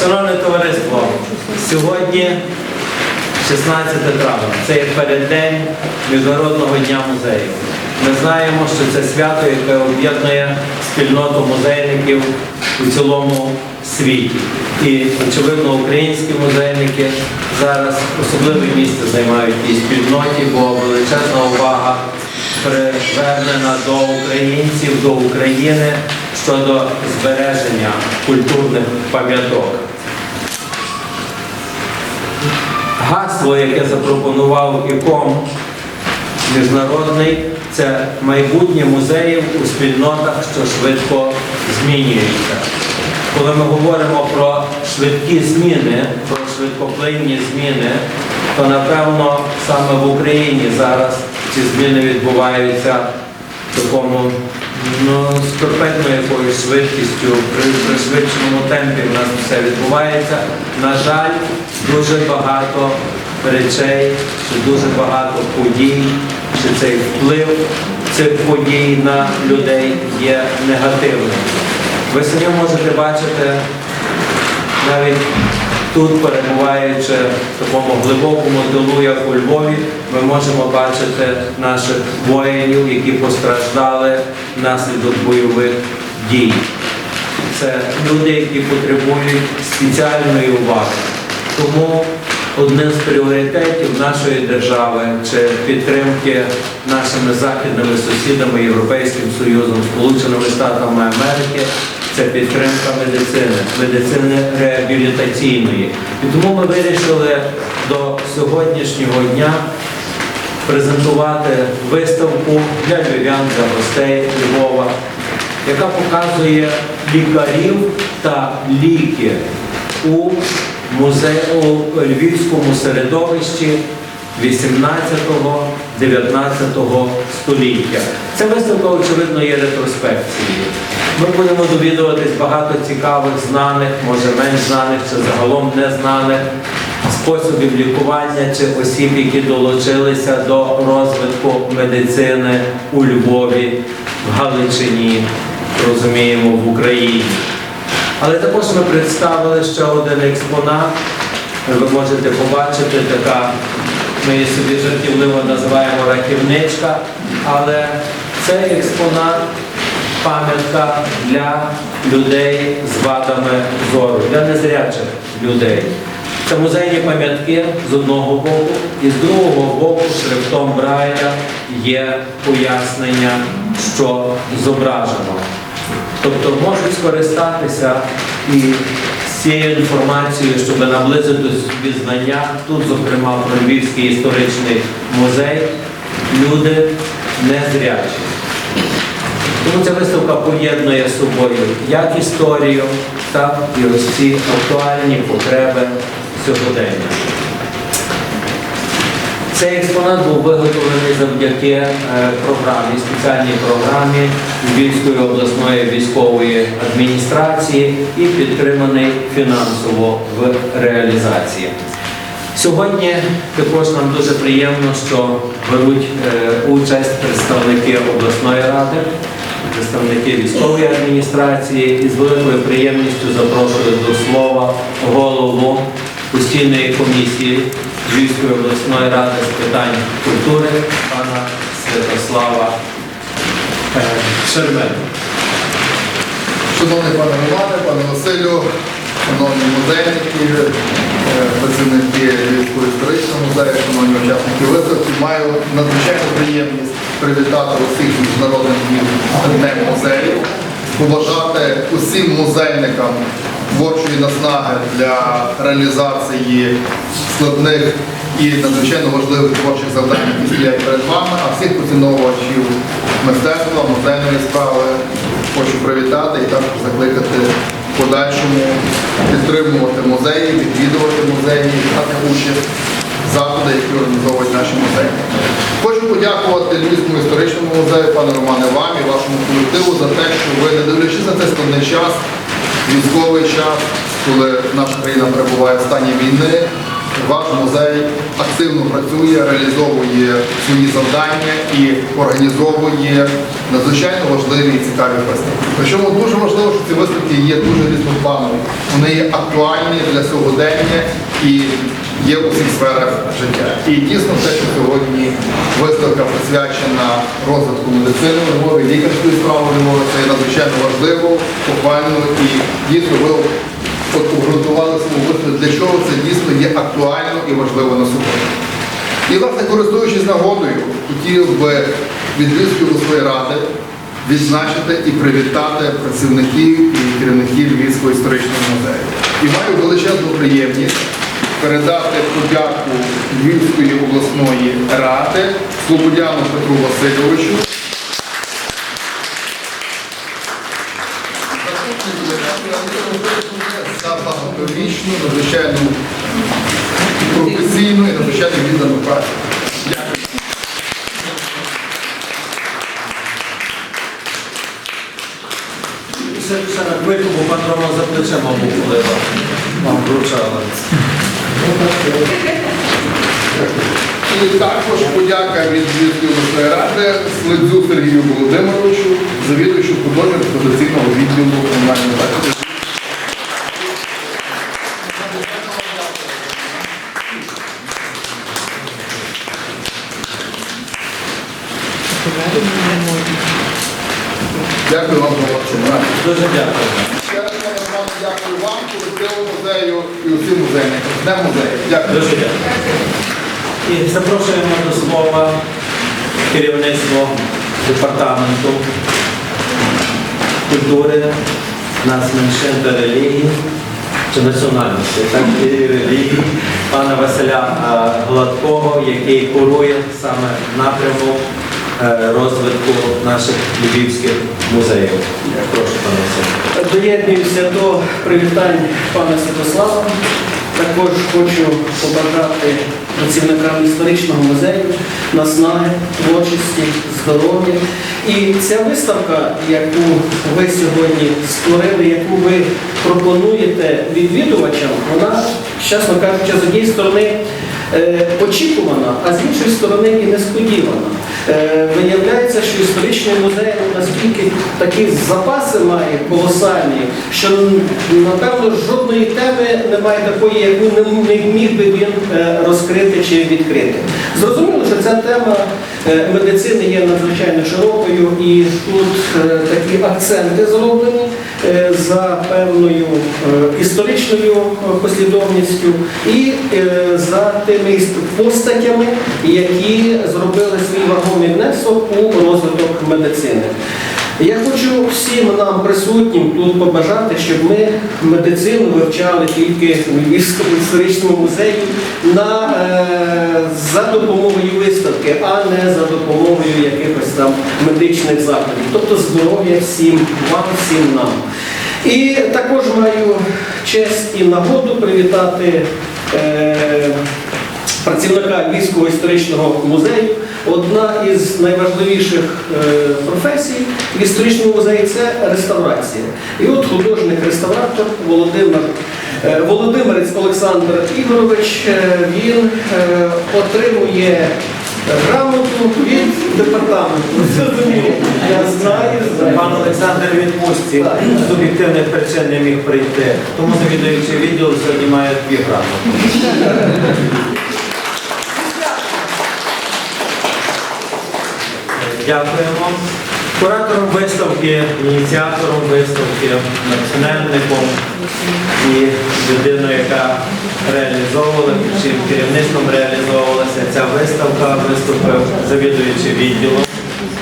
Шановне товариство, сьогодні 16 травня, це є переддень Міжнародного дня музею. Ми знаємо, що це свято, яке об'єднує спільноту музейників у цілому світі. І, очевидно, українські музейники зараз особливе місце займають в тій спільноті, бо величезна увага привернена до українців, до України щодо збереження культурних пам'яток. Гасло, яке запропонував ІКОМ міжнародний, це майбутнє музеїв у спільнотах, що швидко змінюються. Коли ми говоримо про швидкі зміни, про швидкоплинні зміни, то напевно саме в Україні зараз ці зміни відбуваються в такому ну, з перфектною якоюсь швидкістю, при пришвидшеному темпі в нас все відбувається. На жаль, дуже багато речей, чи дуже багато подій, чи цей вплив цих подій на людей є негативним. Ви самі можете бачити навіть тут, перебуваючи в такому глибокому тилу, як у Львові, ми можемо бачити наших воїнів, які постраждали внаслідок бойових дій. Це люди, які потребують спеціальної уваги. Тому одним з пріоритетів нашої держави чи підтримки нашими західними сусідами, Європейським Союзом, Сполученими Штатами Америки це підтримка медицини, медицини реабілітаційної. І тому ми вирішили до сьогоднішнього дня презентувати виставку для львів'ян, для гостей Львова, яка показує лікарів та ліки у музеї у львівському середовищі 18-19 століття. Ця виставка, очевидно, є ретроспекцією. Ми будемо довідуватись багато цікавих, знаних, може менш знаних чи загалом незнаних способів лікування чи осіб, які долучилися до розвитку медицини у Львові, в Галичині, розуміємо, в Україні. Але також ми представили ще один експонат. Ви можете побачити така, ми її собі жартівливо називаємо рахівничка, але цей експонат пам'ятка для людей з вадами зору, для незрячих людей. Це музейні пам'ятки з одного боку, і з другого боку шрифтом Брайля є пояснення, що зображено. Тобто можуть скористатися і цією інформацією, щоб наблизити собі знання. Тут, зокрема, про Львівський історичний музей, люди незрячі. Тому ця виставка поєднує з собою як історію, так і ось ці актуальні потреби сьогодення. Цей експонат був виготовлений завдяки е, програмі, спеціальній програмі Львівської обласної військової адміністрації і підтриманий фінансово в реалізації. Сьогодні також нам дуже приємно, що беруть е, участь представники обласної ради, представники військової адміністрації і з великою приємністю запрошую до слова голову постійної комісії Львівської обласної ради з питань культури пана Святослава е, Шермена. Шановний пане Романе, пане Василю, шановні музейники, е, працівники Львівського історичного музею, шановні учасники виставки, маю надзвичайну приємність привітати усіх з міжнародним днів музею, побажати усім музейникам творчої наснаги для реалізації складних і надзвичайно важливих творчих завдань, які стоять перед вами, а всіх поціновувачів мистецтва, музейної справи хочу привітати і також закликати в подальшому підтримувати музеї, відвідувати музеї, брати участь заходи, які організовують наші музеї. Хочу подякувати Львівському історичному музею, пане Романе, вам і вашому колективу за те, що ви, не дивлячись на цей складний час, військовий час, коли наша країна перебуває в стані війни, ваш музей активно працює, реалізовує свої завдання і організовує надзвичайно важливі і цікаві виставки. Причому дуже важливо, що ці виставки є дуже різнопланові. Вони є актуальні для сьогодення і є у всіх сферах життя. І дійсно те, що сьогодні виставка присвячена розвитку медицини у Львові, лікарської справи у Львові, це є надзвичайно важливо, похвально і дійсно ви обґрунтували свою виставку, для чого це дійсно є актуально і важливо на сьогодні. І, власне, користуючись нагодою, хотів би від Львівської ради відзначити і привітати працівників і керівників Львівського історичного музею. І маю величезну приємність передати подяку Львівської обласної ради Слободяну Петру Васильовичу. За багаторічну, надзвичайну професійну і надзвичайно віддану працю. Дякую. Ще на хвильку, бо пан Рома за плечима був, коли вам вручали. І також подяка від Львівської обласної ради Слидзю Сергію Володимировичу, завідувачу художньо експозиційного відділу комунальної закладу. Дякую вам за вашу. Дуже дякую. Ще раз, пане Романе, дякую вам, колективу музею і усім музейникам. З Днем. Дякую. Дуже дякую. І запрошуємо до слова керівництво департаменту культури, нацменшин та релігії чи національності, так і релігії, пана Василя е, Гладкого, який курує саме напрямок е, розвитку наших львівських музеїв. Прошу, пане Василь. Доєднуюся до привітань пана Святослава. Також хочу побажати працівникам історичного музею наснаги, творчості, здоров'я. І ця виставка, яку ви сьогодні створили, яку ви пропонуєте відвідувачам, вона, чесно кажучи, з однієї сторони очікувана, а з іншої сторони і несподівана. Е, Виявляється, що історичний музей наскільки такі запаси має колосальні, що напевно жодної теми немає такої, яку не міг би він е, розкрити чи відкрити. Зрозуміло, що ця тема е, медицини є надзвичайно широкою, і тут е, такі акценти зроблені е, за певною е, історичною е, послідовністю і е, за тими постатями, які зробили свій вагомий внесок у розвиток медицини. Я хочу всім нам присутнім тут побажати, щоб ми медицину вивчали тільки в Львівському історичному музеї на, е, за допомогою виставки, а не за допомогою якихось там медичних закладів. Тобто здоров'я всім вам, всім нам. І також маю честь і нагоду привітати. Е, працівника Львівського історичного музею. Одна із найважливіших е, професій в історичному музеї це реставрація. І от художник-реставратор Володимир. е, Володимирець Олександр Ігорович, е, він отримує грамоту від департаменту. Я знаю, знаю. Пан Олександр відпустці з об'єктивних причин не міг прийти, тому завідуючий відділ сьогодні має дві грамоти. Дякуємо. Куратором виставки, ініціатором виставки, натхненником і людиною, яка реалізовувала, чим керівництвом реалізовувалася ця виставка, виступив завідуючий відділом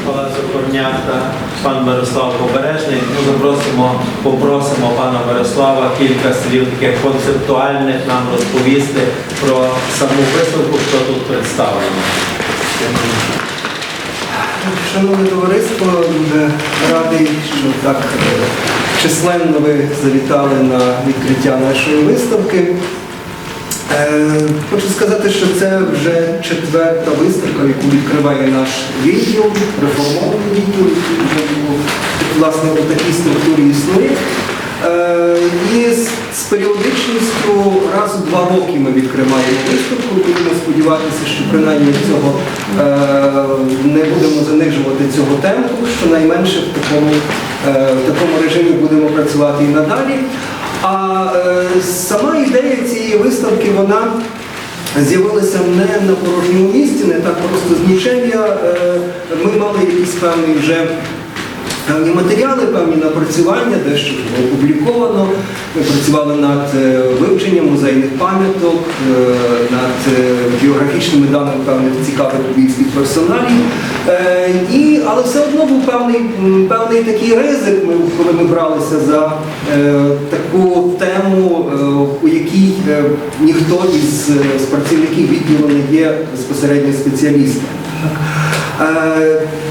Палацу Корнята, пан Мирослав Побережний. Ми запросимо, попросимо пана Мирослава кілька слів таких концептуальних нам розповісти про саму виставку, що тут представлено. Шановне товариство, дуже радий, що так е, численно ви завітали на відкриття нашої виставки. Е, Хочу сказати, що це вже четверта виставка, яку відкриває наш відділ, реформований відділ, власне у такій структурі існує. Е, І з, періодичністю раз у два роки ми відкриваємо виставку. Будемо сподіватися, що принаймні цього е, не будемо занижувати цього темпу, що найменше в такому, е, в такому режимі будемо працювати і надалі. А сама ідея цієї виставки, вона з'явилася не на порожньому місці, не так просто з нічев'я. Ми мали якісь певні вже певні матеріали, певні напрацювання, дещо було опубліковано. Ми працювали над е, вивченням музейних пам'яток, е, над е, біографічними даними певних цікавих львівських персоналів. І, але все одно був певний, певний такий ризик, коли ми бралися за таку тему, у якій ніхто із, працівників відділу не є безпосередньо спеціалістом.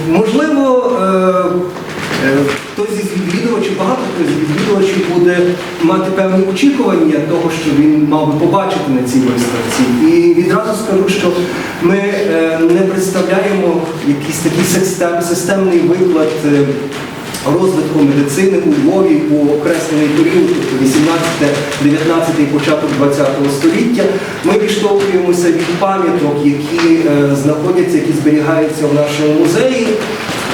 Можливо, Хтось із відвідувачів, багато хто з відвідувачів буде мати певні очікування того, що він мав би побачити на цій виставці. І відразу скажу, що ми е, не представляємо якийсь такий систем, системний виклад. е, Розвитку медицини у Львові у окреслений період, тобто 18-19 початок 20 століття, ми відштовхуємося від пам'яток, які е, знаходяться, які зберігаються в нашому музеї.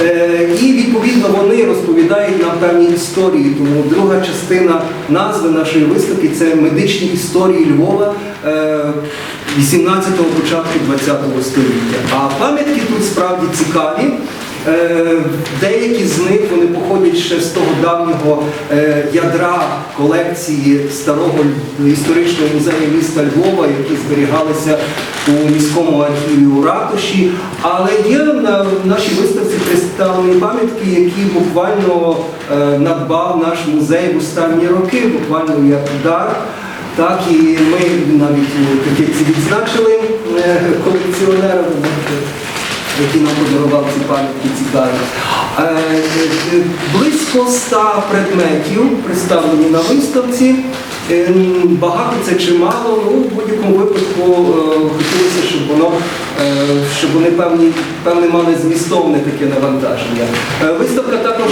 Е, І відповідно вони розповідають нам певні історії. Тому друга частина назви нашої виставки це медичні історії Львова е, 18-го початку 20-го століття. А пам'ятки тут справді цікаві. Е, Деякі з них вони походять ще з того давнього е, ядра колекції старого історичного музею міста Львова, які зберігалися у міському архіві у ратуші. Але є на нашій виставці представлені пам'ятки, які буквально е, надбав наш музей в останні роки, буквально як дар. Так, і ми навіть такі відзначили колекціонерами який нам подарував ці пам'ятки цікаві. Е, е, Близько ста предметів представлені на виставці. Е, Багато це чи мало, ну в будь-якому випадку хотілося, щоб воно щоб вони певні, певне мали змістовне таке навантаження. Виставка також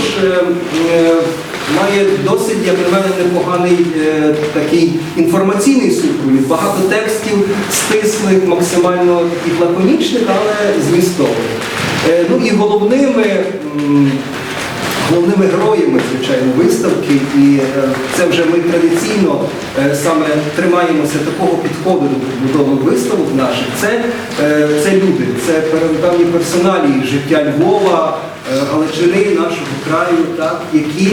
має досить, як на мене, непоганий е, такий інформаційний супровід. Багато текстів стислих, максимально таких лаконічних, але змістовних. Е, ну і головними. м, Головними героями, звичайно, виставки, і е, це вже ми традиційно е, саме тримаємося такого підходу до побудови виставок наших. Це, е, це люди, це певні персоналі життя Львова, Галичини, нашого краю, так, які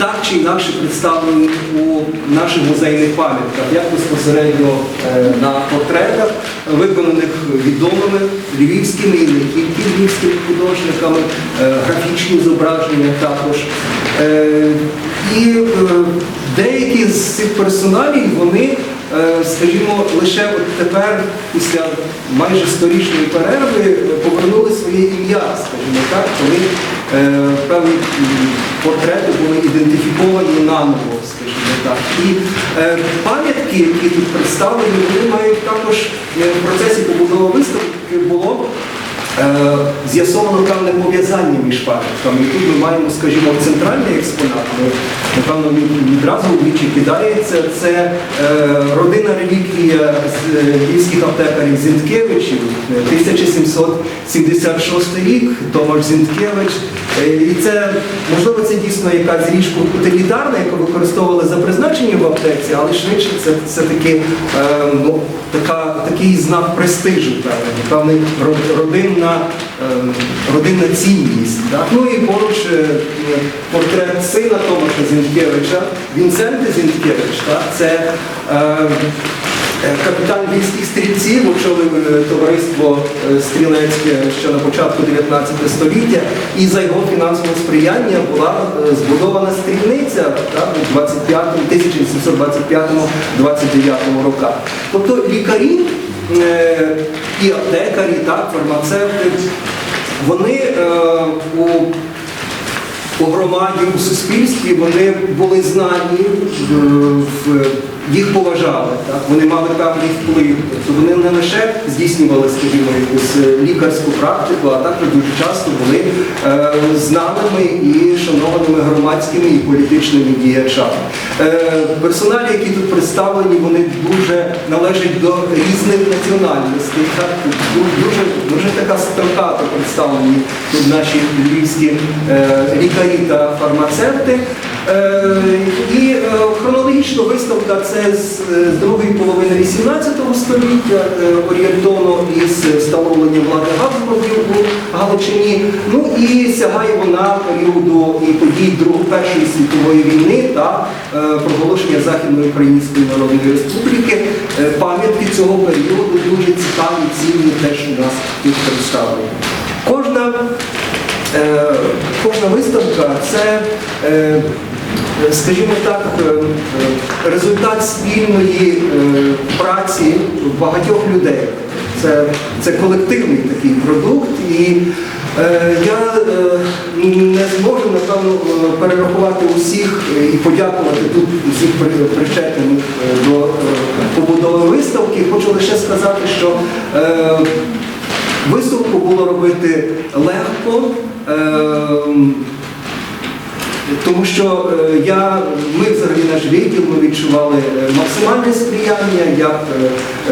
так чи інакше представлені у наших музейних пам'ятках, як безпосередньо е, на портретах, виконаних відомими львівськими і не тільки львівськими художниками, е, графічні зображення також. Е, І деякі з цих персоналів, вони, скажімо, лише от тепер, після майже сторічної перерви, повернули своє ім'я, скажімо так, коли певні портрети були ідентифіковані наново, скажімо так. І е, пам'ятки, які тут представлені, вони мають також е, в процесі побудови виставки було Е, З'ясовано певне пов'язання між пам'ятками. І тут ми маємо, скажімо, центральний експонат, напевно, відразу вічі кидається. Це е, родина реліквія з е, львівських аптекарів Зінткевичів, е, 1776 рік, Томаш Зінткевич. Е, І це, можливо, це дійсно якась річ утилітарна, яку використовували за призначенням в аптеці, але швидше це все-таки е, ну, такий знак престижу, певний, певний ро- родинна, е, родинна цінність. Так? Ну і поруч е, портрет сина Томаша Зінткевича, Вінценти Зінткевич. Так? Це е, Е, Капітан львівських стрільців очолив е, товариство е, стрілецьке ще на початку 19 століття, і за його фінансове сприяння була збудована стрільниця так, у 25 1725-29 роках. Тобто лікарі і аптекарі, так, фармацевти, вони е, у у громаді, у суспільстві вони були знані е, в їх поважали, так? вони мали певний вплив. Тобто вони не лише здійснювали, скажімо, якусь е, лікарську практику, а також дуже часто були е, знаними і шанованими громадськими і політичними діячами. Е, персоналі, які тут представлені, вони дуже належать до різних національностей. Так? Дуже, дуже така строка представлені тут наші львівські е, лікарі та фармацевти. Е, і е, хронологічно виставка це з, е, другої половини 18 століття, орієнтовно із встановленням влади Габсбургів у Галичині. Ну і сягає вона періоду і подій Першої світової війни та проголошення Західної Української Народної Республіки. Пам'ятки цього періоду дуже цікаві, цінні теж у нас тут представлені. Кожна Кожна виставка це, скажімо так, е, е, результат спільної е, праці багатьох людей. Це, це колективний такий продукт, і я не зможу, напевно, перерахувати усіх і подякувати тут усіх при- причетних до побудови виставки. Хочу лише сказати, що е, Виставку було робити легко, тому що е, я, ми взагалі наш відділ, ми відчували е, максимальне сприяння як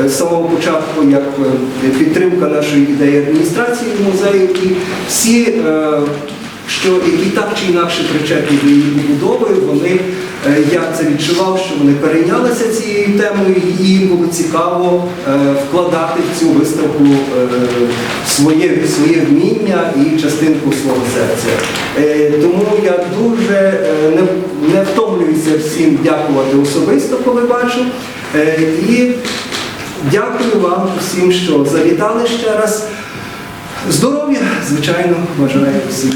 е, з самого початку, як підтримка нашої ідеї адміністрації музею і всі, що які так чи інакше причетні до її побудови, вони я це відчував, що вони перейнялися цією темою, і їм було цікаво е, вкладати в цю виставку е, своє, своє вміння і частинку свого серця. Е, Тому я дуже е, не, не втомлююся всім дякувати особисто, коли бачу. Е, І дякую вам всім, що завітали ще раз. Здоров'я, звичайно, бажаю всім.